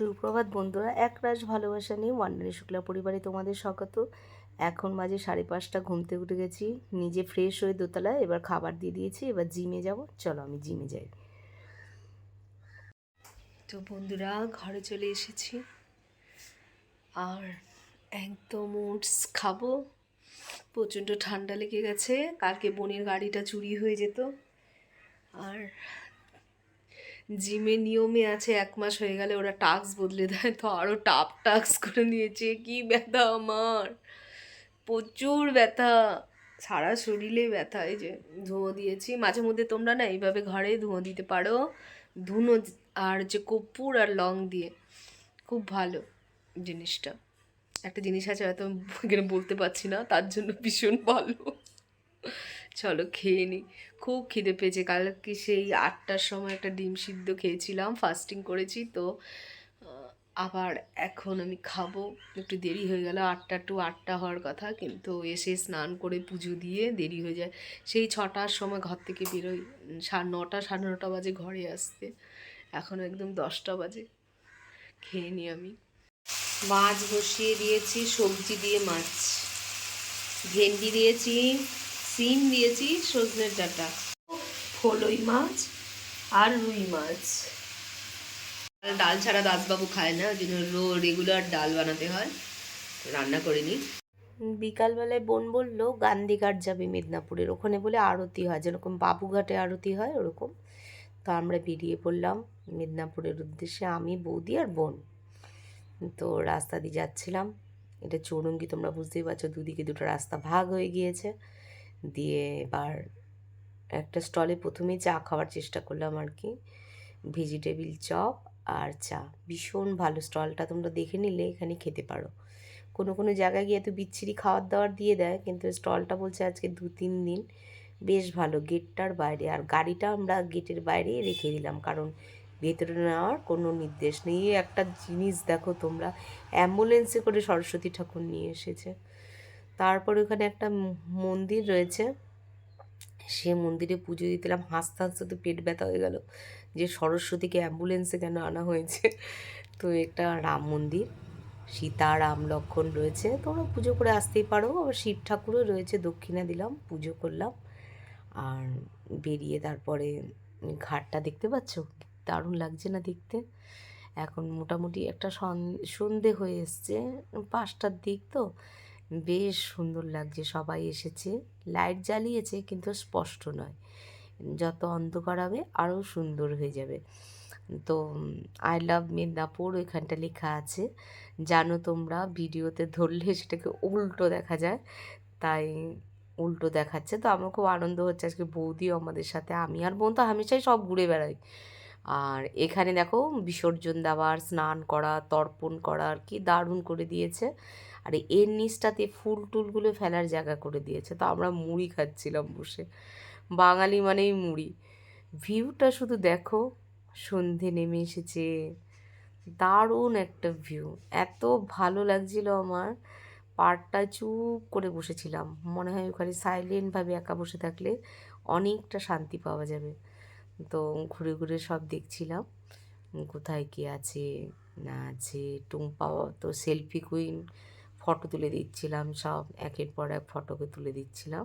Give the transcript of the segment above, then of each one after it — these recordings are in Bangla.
সুপ্রভাত বন্ধুরা, এক রাশ ভালোবাসা নিয়ে ওয়ান্ডারি শুক্লা পরিবারে তোমাদের স্বাগত। এখন বাজে সাড়ে পাঁচটা ঘুমতে উঠে গেছি। নিজে ফ্রেশ হয়ে দোতলায় এবার খাবার দিয়ে দিয়েছি, এবার জিমে যাব। চলো আমি জিমে যাই। তো বন্ধুরা, ঘরে চলে এসেছি। আর একদম ওটস খাব। প্রচণ্ড ঠান্ডা লেগে গেছে, কালকে বোনের গাড়িটা চুরি হয়ে যেত। আর জিমে নিয়মে আছে এক মাস হয়ে গেলে ওরা টাক্স বদলে দেয়, তো আরও টাপ টাক্স করে নিয়েছে, কি ব্যথা আমার। প্রচুর ব্যথা, সারা শরীরে ব্যথা, এই যে ধুঁয়ো দিয়েছি। মাঝে মধ্যে তোমরা না এইভাবে ঘরে ধুঁয়ো দিতে পারো, ধুনো আর যে কর্পূর আর লং দিয়ে, খুব ভালো জিনিসটা। একটা জিনিস আছে হয়তো এখানে বলতে পারছি না, তার জন্য ভীষণ ভালো। চলো খেয়ে নিই খুব খিদে পেয়েছে। কালকে সেই আটটার সময় একটা ডিম সিদ্ধ খেয়েছিলাম ফাস্টিং করেছি তো আবার এখন আমি খাব। একটু দেরি হয়ে গেল, আটটা টু আটটা হওয়ার কথা, কিন্তু এসে স্নান করে পুজো দিয়ে দেরি হয়ে যায়। সেই ছটার সময় ঘর থেকে বেরোই সাড়ে নটা সাড়ে নটা বাজে ঘরে আসতে। এখন একদম দশটা বাজে। খেয়ে নিই আমি। মাছ বসিয়ে দিয়েছি, সবজি দিয়ে মাছ। ভেন্ডি দিয়েছি সিম দিয়েছি সজনের ডাঁটা। ফলই মাছ আর রুই মাছ। ডাল ছাড়া দাসবাবু খায় না, ওই জন্য রেগুলার ডাল বানাতে হয়। রান্না করিনি বিকালবেলায় বোন বলল গান্ধীঘাট যাবে মেদিনীপুরের। ওখানে বলে আরতি হয়, যেরকম বাবুঘাটে আরতি হয়, ওরকম। তো আমরা বেরিয়ে পড়লাম মেদিনীপুরের উদ্দেশ্যে, আমি, বৌদি আর বোন। তো রাস্তা দিয়ে যাচ্ছিলাম। এটা চৌরঙ্গি, তোমরা বুঝতেই পারছ, দুদিকে দুটো রাস্তা ভাগ হয়ে গিয়েছে। দিয়ে এবার একটা স্টলে প্রথমেই চা খাওয়ার চেষ্টা করলাম আর কি। ভেজিটেবিল চপ আর চা। ভীষণ ভালো স্টলটা, তোমরা দেখে নিলে এখানে খেতে পারো। কোনো কোনো জায়গায় গিয়ে এত বিচ্ছিরি খাবার দাবার দিয়ে দেয়, কিন্তু স্টলটা বলছে আজকে দু তিন দিন বেশ ভালো, গেটটার বাইরে। আর গাড়িটা আমরা গেটের বাইরে রেখে দিলাম, কারণ ভেতরে নেওয়ার কোনো নির্দেশ নেই। একটা জিনিস দেখো তোমরা, অ্যাম্বুলেন্সে করে সরস্বতী ঠাকুর নিয়ে এসেছে। তারপর ওখানে একটা মন্দির রয়েছে। সে মন্দিরে পুজো দিতেলাম হাসতে হাসতে তো পেট ব্যথা হয়ে গেল। যে সরস্বতীকে অ্যাম্বুলেন্সে কেন আনা হয়েছে? তো একটা রাম মন্দির। সীতা, রাম, লক্ষণ রয়েছে। তোমরা পুজো করে আসতেই পারো। আবার শিব ঠাকুরও রয়েছে। দক্ষিণা দিলাম, পুজো করলাম। আর বেরিয়ে তারপরে ঘাটটা দেখতে পাচ্ছ? দারুণ লাগছে না দেখতে? এখন মোটামুটি একটা সন- সন্ধে হয়ে এসছে। পাঁচটার দিক তো। বেশ সুন্দর লাগছে, সবাই এসেছে। লাইট জ্বালিয়েছে কিন্তু স্পষ্ট নয়। যত অন্ধকার হবে আরও সুন্দর হয়ে যাবে। তো আই লাভ মেদিনীপুর, ওইখানটা লেখা আছে। জানো তোমরা, ভিডিওতে ধরলে সেটাকে উল্টো দেখা যায়। তাই উল্টো দেখাচ্ছে। তো আমার খুব আনন্দ হচ্ছে আজকে বৌদিও আমাদের সাথে, আমি আর বোন তো হামেশাই সব ঘুরে বেড়াই। আর এখানে দেখো বিসর্জন দেওয়ার, স্নান করা, তর্পণ করার কি দারুণ করে দিয়েছে। আর এর নিচটাতে ফুল টুলগুলো ফেলার জায়গা করে দিয়েছে। তো আমরা মুড়ি খাচ্ছিলাম বসে। বাঙালি মানেই মুড়ি। ভিউটা শুধু দেখো, সন্ধে নেমে এসেছে। দারুণ একটা ভিউ। এত ভালো লাগছিল আমার। পাড়টা চুপ করে বসেছিলাম। মনে হয় ওখানে সাইলেন্টভাবে একা বসে থাকলে অনেকটা শান্তি পাওয়া যাবে। তো ঘুরে ঘুরে সব দেখছিলাম। কোথায় কি আছে, না আছে, টুম্পা তো সেলফি কুইন ফটো তুলে দিচ্ছিলাম সব, একের পর এক ফটোকে তুলে দিচ্ছিলাম।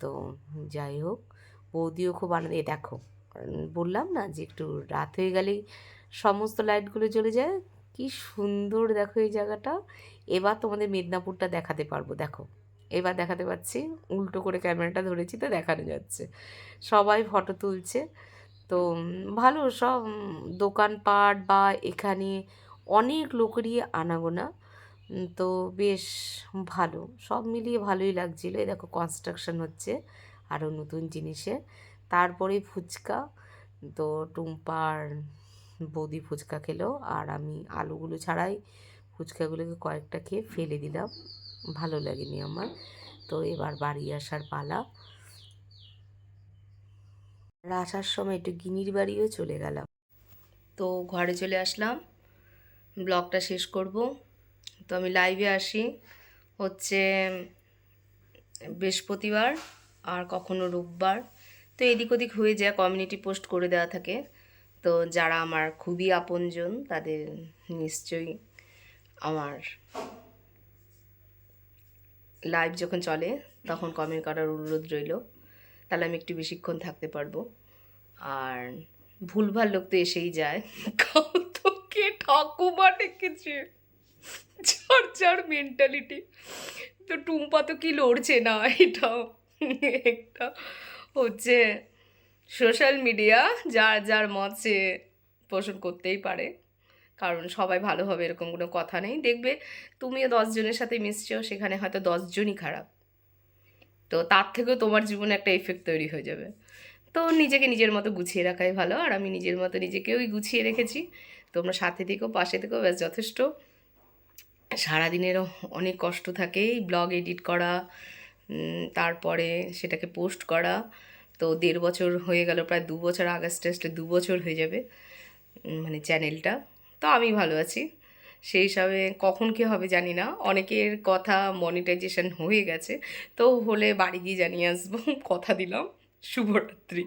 তো যাই হোক, বৌদিও খুব আনন্দ এ দেখো বললাম না যে একটু রাত হয়ে গেলেই সমস্ত লাইটগুলো জ্বলে যায়, কি সুন্দর দেখো এই জায়গাটা। এবার তোমাদের মেদিনীপুরটা দেখাতে পারব, দেখো। এবার দেখাতে পাচ্ছি। উল্টো করে ক্যামেরাটা ধরেছি তো দেখানো যাচ্ছে। সবাই ফটো তুলছে। তো ভালো সব দোকানপাট বা এখানে অনেক লোকেরই আনাগোনা। তো বেশ ভালো। সব মিলিয়ে ভালোই লাগছিল। এই দেখো কনস্ট্রাকশন হচ্ছে আরও নতুন জিনিসে তারপরে ফুচকা। তো টুম্পার বৌদি ফুচকা খেলো। আর আমি আলুগুলো ছাড়াই ফুচকাগুলোকে কয়েকটা খেয়ে ফেলে দিলাম। ভালো লাগেনি আমার। তো এবার বাড়ি আসার পালা। আর আসার সময় একটু গিনির বাড়িও চলে গেলাম। তো ঘরে চলে আসলাম। ব্লগটা শেষ করব। তো আমি লাইভে আসি। হচ্ছে বৃহস্পতিবার আর কখনো রোববার। তো এদিক ওদিক হয়ে যায় কমিউনিটি পোস্ট করে দেওয়া থাকে। তো যারা আমার খুবই আপনজন, তাদের নিশ্চয়ই আমার লাইভ যখন চলে, তখন কমেন্ট করার অনুরোধ রইল। তাহলে আমি একটু বেশিক্ষণ থাকতে পারব। আর ভুলভাল লোক তো এসেই যায়। কাউ তো কে ঠাকুমা ডেকেছে। যার যার মেন্টালিটি তো টুম্পা তো কি লড়ছে না এটাও একটা হচ্ছে সোশ্যাল মিডিয়া যার যার মত সে পোষণ করতেই পারে। কারণ সবাই ভালো হবে এরকম কোনো কথা নেই। দেখবে তুমিও দশজনের সাথে মিশছো সেখানে হয়তো দশজনই খারাপ। তো তার থেকেও তোমার জীবনে একটা এফেক্ট তৈরি হয়ে যাবে। তো নিজেকে নিজের মতো গুছিয়ে রাখাই ভালো। আর আমি নিজের মতো নিজেকেওই গুছিয়ে রেখেছি। তোমরা সাথে থেকেও পাশে থেকেও ব্যাস যথেষ্ট। সারাদিনেরও অনেক কষ্ট থাকে ব্লগ এডিট করা তারপরে সেটাকে পোস্ট করা। তো দেড় বছর হয়ে গেল, প্রায় দু বছর আগস্টে আসলে দু বছর হয়ে যাবে মানে চ্যানেলটা তো আমি ভালো আছি। সেই হিসাবে কখন কি হবে জানি না। অনেকের কথা মনিটাইজেশন হয়ে গেছে। তো হলে বাড়ি গিয়ে জানিয়ে আসব। কথা দিলাম। শুভরাত্রি।